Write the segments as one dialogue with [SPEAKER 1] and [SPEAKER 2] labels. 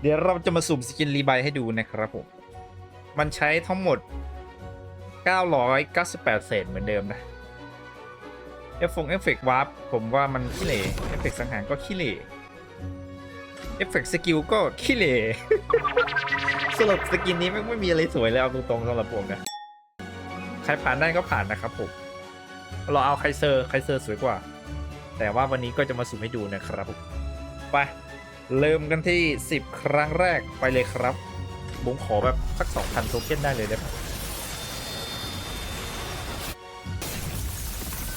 [SPEAKER 1] เดี๋ยวเราจะมาสุ่มสกินรีไบให้ดูนะครับผม มันใช้ทั้งหมด 998 เศษเหมือนเดิมนะ เอฟฟงเอฟเฟกต์วาร์ปผมว่ามันขี้เหร่เอฟเฟกต์สังหารก็ขี้เหร่เอฟเฟกต์สกิลก็ขี้เหร่สรุปสกินนี้ไม่ไม่มีอะไรสวยเลยเอาตรงๆสำหรับผมนะ ใครผ่านได้ก็ผ่านนะครับผม เราเอาไคเซอร์ไคเซอร์สวยกว่า แต่ว่าวันนี้ก็จะมาสุ่มให้ดูนะครับผมไป เริ่มกันที่ 10 ครั้งแรกไปเลยครับผมขอแบบสัก 2,000 โทเค็นได้เลยได้ไหม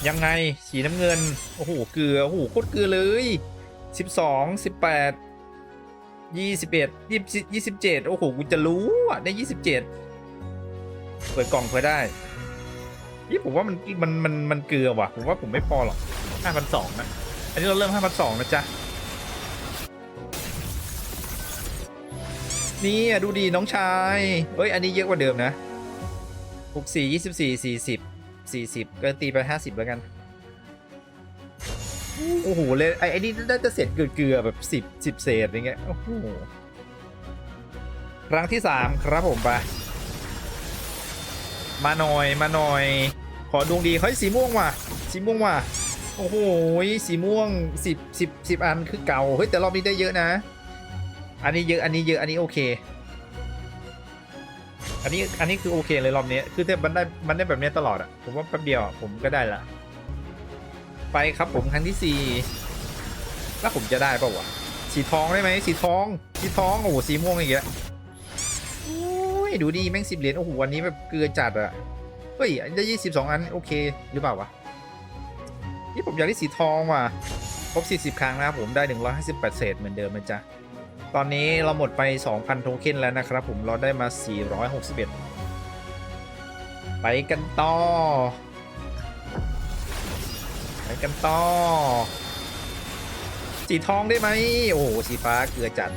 [SPEAKER 1] ยังไงสีน้ำเงิน โอ้โห เกลือ โอ้โห โคตรเกลือเลย 12 18 21 20 27 โอ้โห กูจะรู้อะ ได้ 27 เปิดกล่องเพื่อได้นี่ผมว่ามันมันมันมันเกลือว่ะ ผมว่าผมไม่พอหรอก 5,200นะ อันนี้เราเริ่ม 5,200นะจ๊ะ นี่อะดูดีน้องชายเอ้ย อันนี้เยอะกว่าเดิมนะ64 24 40 40ก็ตีไป50แล้วกัน โอ้โหเลยไอ้ไอ้นี่น่าจะเสร็จเกลือๆแบบ10 10เศษอย่างเงี้ย โอ้โห ครั้งที่3ครับผมไปมาหน่อยมาหน่อย ขอดวงดี เฮ้ย สีม่วงว่ะ สีม่วงว่ะ โอ้โห สีม่วง10 10 10อันคือเก่า เฮ้ย แต่รอบนี้ได้เยอะนะ อันนี้เยอะอันนี้เยอะอันนี้โอเค อันนี้อันนี้คือโอเคเลยรอบนี้คือถ้ามันได้มันได้แบบนี้ตลอดอะผมว่าแป๊บเดียวผมก็ได้ละ ไปครับผมครั้งที่สี่แล้วผมจะได้ป่าวะสีทองได้ไหมสีทองสีทองโอ้โหสีม่วงอีกแล้วโอ้ยดูดีแม่งสิบเหรียญโอ้โหวันนี้แบบเกลือจัดอะเฮ้ยได้ยี่สิบสองอันโอเคหรือเปล่าวะนี่ผมอยากได้สีทองว่ะครบ40 ครั้งนะครับผมได้ 158 เศษเหมือนเดิมนะจ๊ะ ตอนนี้เราหมดไป 2,000 โทเค็นแล้วนะครับผมเราได้มา 461 ไปกันต่อ ไปกันต่อ สีทองได้ไหม โอ้โหสีฟ้าเกลือจัด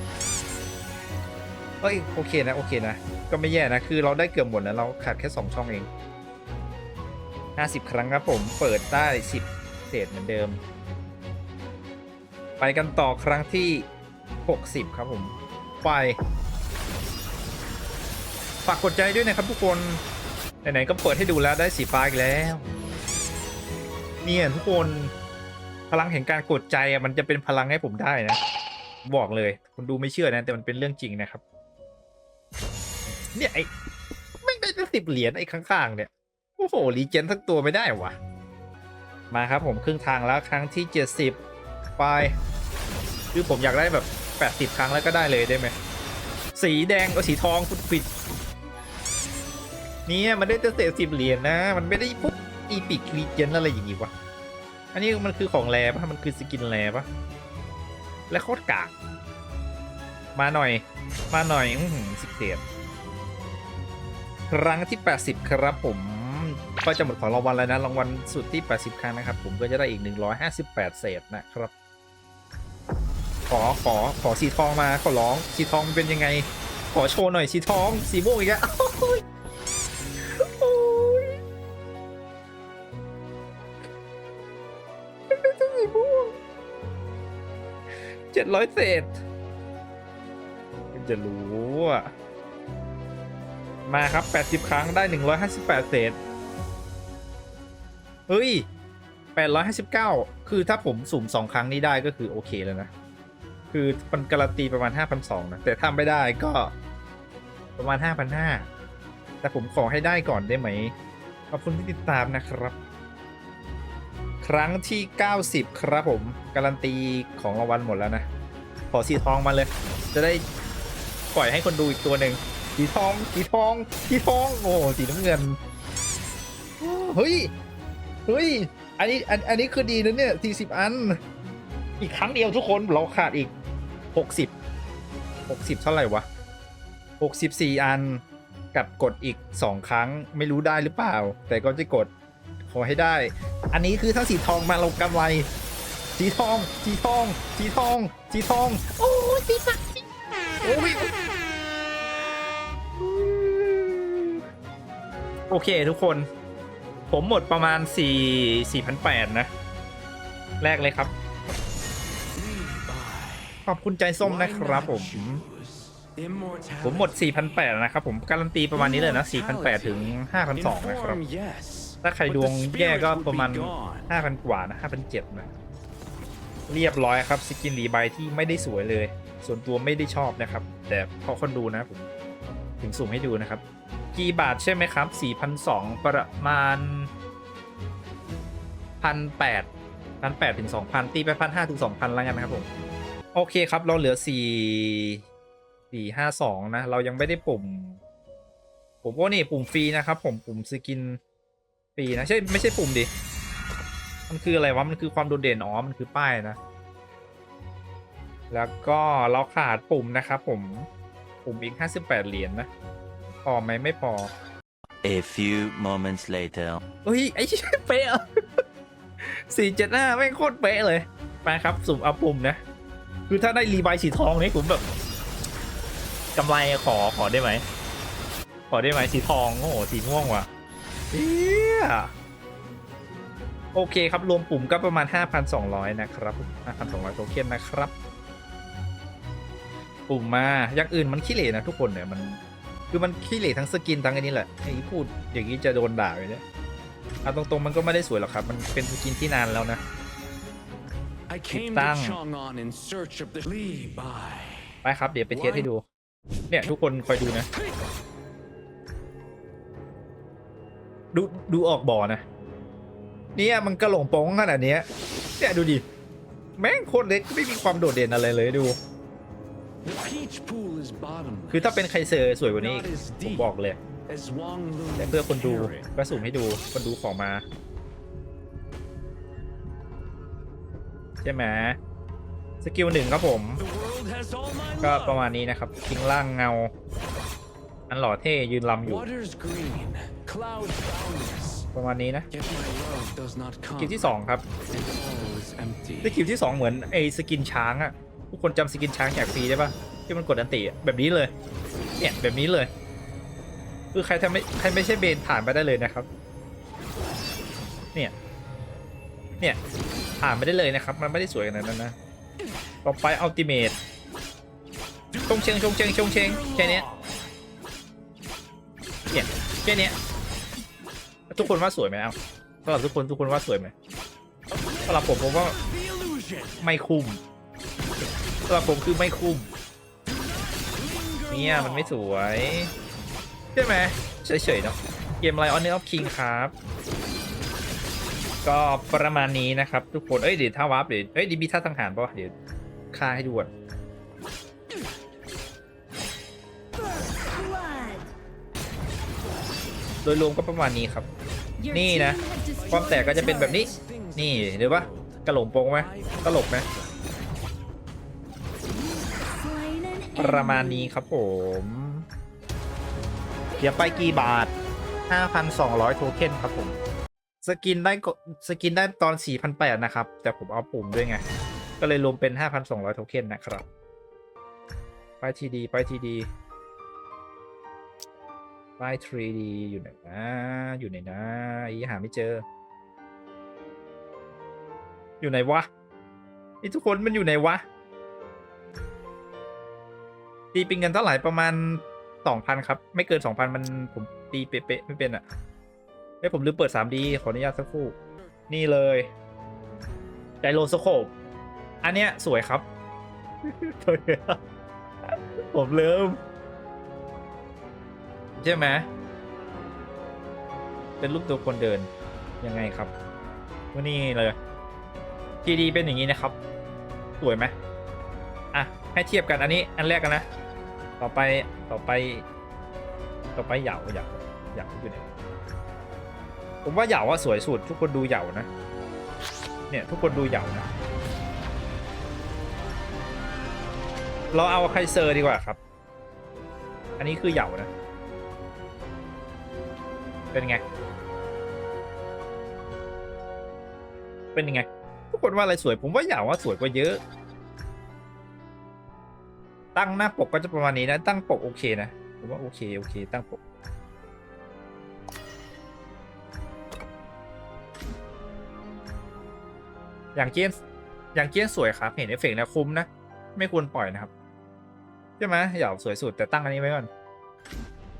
[SPEAKER 1] เอ้ยโอเคนะ โอเคนะ ก็ไม่แย่นะ คือเราได้เกือบหมดแล้วเราขาดแค่ 2 ช่องเอง 50 ครั้งครับผมเปิดได้ 10 เศษเหมือนเดิม ไปกันต่อครั้งที่ 60 ครับผมไปฝากกดใจด้วยนะครับทุกคน ไหนๆก็เปิดให้ดูแล้วได้สีฟ้าอีกแล้ว เนี่ยทุกคนพลังแห่งการกดใจมันจะเป็นพลังให้ผมได้นะ บอกเลยคุณดูไม่เชื่อนะ แต่มันเป็นเรื่องจริงนะครับ เนี่ยไอ้ไม่ได้ตั้งสิบเหรียญไอ้ข้างๆเนี่ยโอ้โหรีเจนทั้งตัวไม่ได้วะมาครับผมครึ่งทางแล้วครั้งที่70ไป คือผมอยากได้แบบ 80 ครั้งแล้วก็ได้เลยได้ไหม สีแดงกับสีทองฟุดฟิดนี่มันได้เศษสิบเหรียญนะ มันไม่ได้ปุ๊บอีพิกรีเจนอะไรอย่างงี้วะ อันนี้มันคือของแรปะมันคือสกินแรปะและโคตรกาก มาหน่อย มาหน่อย อื้อหือสิบเศษครั้งที่ 80 ครับผม ก็จะหมดของรางวัลแล้วนะ รางวัลสุดที่ 80 ครั้งนะครับ ผมก็จะได้อีก 158 เศษนะครับ ขอขอขอสีทองมาขอร้องสีทองเป็นยังไง ขอโชว์หน่อยสีทองสีม่วงอีกแล้วโอ้ยโอ้ยเป็นสีม่วงเจ็ดร้อยเศษจะรู้อะมาครับ 80 ครั้งได้ 158 เศษ เฮ้ย 859 คือถ้าผมสุ่ม 2 ครั้งนี้ได้ก็คือโอเคแล้วนะ คือมันการันตีประมาณ 5,200นะแต่ถ้าไม่ได้ก็ประมาณ 5,500 แต่ผมขอให้ได้ก่อนได้ไหม ขอบคุณที่ติดตามนะครับ ครั้งที่ 90 ครับผม การันตีของรางวัลหมดแล้วนะ ขอสีทองมาเลย จะได้ปล่อยให้คนดูอีกตัวหนึ่งสีทองสีทองสีทองโอ้สีน้ำเงินเฮ้ยเฮ้ยอันนี้อันอันนี้คือดีนะเนี่ย40อัน อีกครั้งเดียวทุกคนเราขาดอีก 60 60เท่าไหร่วะ64อันกับกดอีก2ครั้งไม่รู้ได้หรือเปล่า แต่ก็จะกดขอให้ได้ อันนี้คือถ้าสีทองมาเรากำไรสีทองสีทองสีทองสีทองโอ้ยสีฟ้าโอ้ยโอเคทุกคน ผมหมดประมาณ4 4,800นะ แรกเลยครับ ขอบคุณใจส้มนะครับผม ผมหมด 4,800 นะครับผม การันตีประมาณนี้เลยนะ 4,800 ถึง 5,200 นะครับ ถ้าใครดวงแย่ก็ประมาณ 5,000 กว่านะ 5,700 นะ เรียบร้อยครับ สกินรีไบที่ไม่ได้สวยเลย ส่วนตัวไม่ได้ชอบนะครับ แต่พอคนดูนะผมถึงสุ่มให้ดูนะครับ กี่บาทใช่ไหมครับ 4,200 ประมาณ 1,800 1,800 ถึง 2,000 ตีไป 1,500 ถึง 2,000 แล้วกันนะครับผม โอเคครับ เราเหลือ4 452นะ เรายังไม่ได้ปุ่ม ผมว่านี่ปุ่มฟรีนะครับ ผมปุ่มสกินฟรีนะใช่ไม่ใช่ปุ่มดิมันคืออะไรวะ มันคือความโดดเด่นอ๋อมันคือป้ายนะ แล้วก็เราขาดปุ่มนะครับผม ปุ่มอีก58เหรียญนะพอไหมไม่พอ
[SPEAKER 2] A few moments later.
[SPEAKER 1] เฮ้ย ไอ้เป๊ะสี่เจ็ดห้าแม่งโคตรเป๊ะเลย ไปครับ สุ่มเอาปุ่มนะ คือถ้าได้รีไบสีทองนี่ผมแบบกำไรขอขอได้ไหม ขอได้ไหมสีทองโอ้โหสีม่วงว่ะเฮียโอเคครับ รวมปุ่มก็ประมาณ 5,200 นะครับ5,200 โทเค็นนะครับ ปุ่มมาอย่างอื่นมันขี้เหร่นะทุกคนเนี่ยมัน คือมันขี้เหร่ทั้งสกินทั้งอันนี้แหละไอ้พูดอย่างนี้จะโดนด่าไปเนี่ยเอาตรงๆมันก็ไม่ได้สวยหรอกครับ มันเป็นสกินที่นานแล้วนะ
[SPEAKER 3] I came
[SPEAKER 1] Tang.
[SPEAKER 3] to Chang'an in search of the Li Bai.
[SPEAKER 1] ไปครับ เดี๋ยวไปเทสให้ดู เนี่ย ทุกคนคอยดูนะ ดูดูออกบ่อนะ เนี่ยมันกระหลงโป้งขนาดเนี้ยเนี่ยดูดิ แม่งโคตรเล็กไม่มีความโดดเด่นอะไรเลยดู
[SPEAKER 3] The peach pool is bottomless.
[SPEAKER 1] คือถ้าเป็นใครเซอร์สวยกว่านี้
[SPEAKER 3] Not as
[SPEAKER 1] ผม
[SPEAKER 3] deep
[SPEAKER 1] บอกเลย
[SPEAKER 3] as Wang Lu
[SPEAKER 1] แต่เพื่อคนดู
[SPEAKER 3] carried.
[SPEAKER 1] ก็สุ่มให้ดูคนดูของมา ใช่ไหมสกิลหนึ่งครับผม ก็ประมาณนี้นะครับทิ้งล่างเงา อันหล่อเท่ยืนลำอยู่ ประมาณนี้นะสกิลที่สองครับสกิลที่สองเหมือนไอ้สกินช้างอะทุกคนจำสกินช้างแจกฟรีได้ปะที่มันกดอันติแบบนี้เลย เนี่ยแบบนี้เลยคือใครทำไม่ใครไม่ใช่เบนผ่านไปได้เลยนะครับ เนี่ย เนี่ยผ่านไม่ได้เลยนะครับ มันไม่ได้สวยขนาดนั้นนะ ต่อไปอัลติเมทชงเชงชงเชงชงเชงแค่นี้เนี่ยแค่นี้ทุกคนว่าสวยไหมเอาสำหรับทุกคนทุกคนว่าสวยไหมสำหรับผมผมว่าไม่คุ้มสำหรับผมคือไม่คุ้มเนี่ยมันไม่สวย ใช่ไหมเฉยๆเนาะเกมไลออนเนอร์ออฟคิงครับ ก็ประมาณนี้นะครับ ทุกคน เอ้ยเดี๋ยวถ้าวาร์ปเดี๋ยวเอ้ยดีบีท่าสังหารป่ะเดี๋ยวค่าให้ดูก่อน
[SPEAKER 4] Blood.
[SPEAKER 1] โดยรวมก็ประมาณนี้ครับ
[SPEAKER 4] Your
[SPEAKER 1] Ni
[SPEAKER 4] team
[SPEAKER 1] nè,
[SPEAKER 4] has destroyed
[SPEAKER 1] ความแตกก็จะเป็นแบบนี้
[SPEAKER 3] Things
[SPEAKER 1] นี่เดี๋ยวปะกระโหลงโปงไหมตลกไหม
[SPEAKER 4] slain an
[SPEAKER 1] ประมาณ
[SPEAKER 4] enemy.
[SPEAKER 1] นี้ครับผมเดี๋ยวไปกี่บาท 5,200 โทเค็นครับผม สกินได้ก็สกินได้ตอน4,800นะครับ แต่ผมเอาปุ่มด้วยไง ก็เลยรวมเป็น 5,200 โทเค็นนะครับ ไปทีดี ไปทีดีไป 3D อยู่ไหนนะ อยู่ไหนนะอีหาไม่เจอ อยู่ไหนวะนี่ทุกคนมันอยู่ไหนวะตีเป็นเงินเท่าไหร่ประมาณสองพันครับ ไม่เกินสองพันมันผมตีเป๊ะๆไม่เป็นอะ่ะ ฮ้ยผมลืมเปิด 3D ขออนุญาตสักครู่ นี่เลยไดโลสโคปอันเนี้ยสวยครับ ผมลืมใช่ไหมเป็นรูปตัวคนเดินยังไงครับว่านี่เลยทีดีเป็นอย่างนี้นะครับ สวยไหมอะ ให้เทียบกันอันนี้อันแรกกันนะ ต่อไปต่อไป ต่อไปเหยาเหยาเหยาอยู่ไหน ผมว่าเหยาว่าสวยสุด ทุกคนดูเหยานะ เนี่ยทุกคนดูเหยานะ เราเอาไคเซอร์ดีกว่าครับ อันนี้คือเหยานะ เป็นไง เป็นยังไง ทุกคนว่าอะไรสวย ผมว่าเหยาว่าสวยกว่าเยอะ ตั้งหน้าปกก็จะประมาณนี้นะ ตั้งปกโอเคนะ ผมว่าโอเคโอเค ตั้งปก อย่างเกียนอย่างเกียนสวยครับ เห็นเอฟเฟกต์นะคุ้มนะ ไม่ควรปล่อยนะครับ ใช่ไหมหยอกสวยสุดแต่ตั้งอันนี้ไว้ก่อน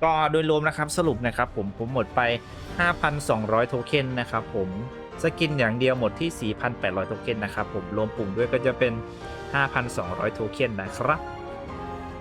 [SPEAKER 1] ก็โดยรวมนะครับสรุปนะครับ ผมผมหมดไป 5,200 โทเค็นนะครับ ผมสกินอย่างเดียวหมดที่ 4,800 โทเค็นนะครับ ผมรวมปุ่มด้วยก็จะเป็น 5,200 โทเค็นนะครับ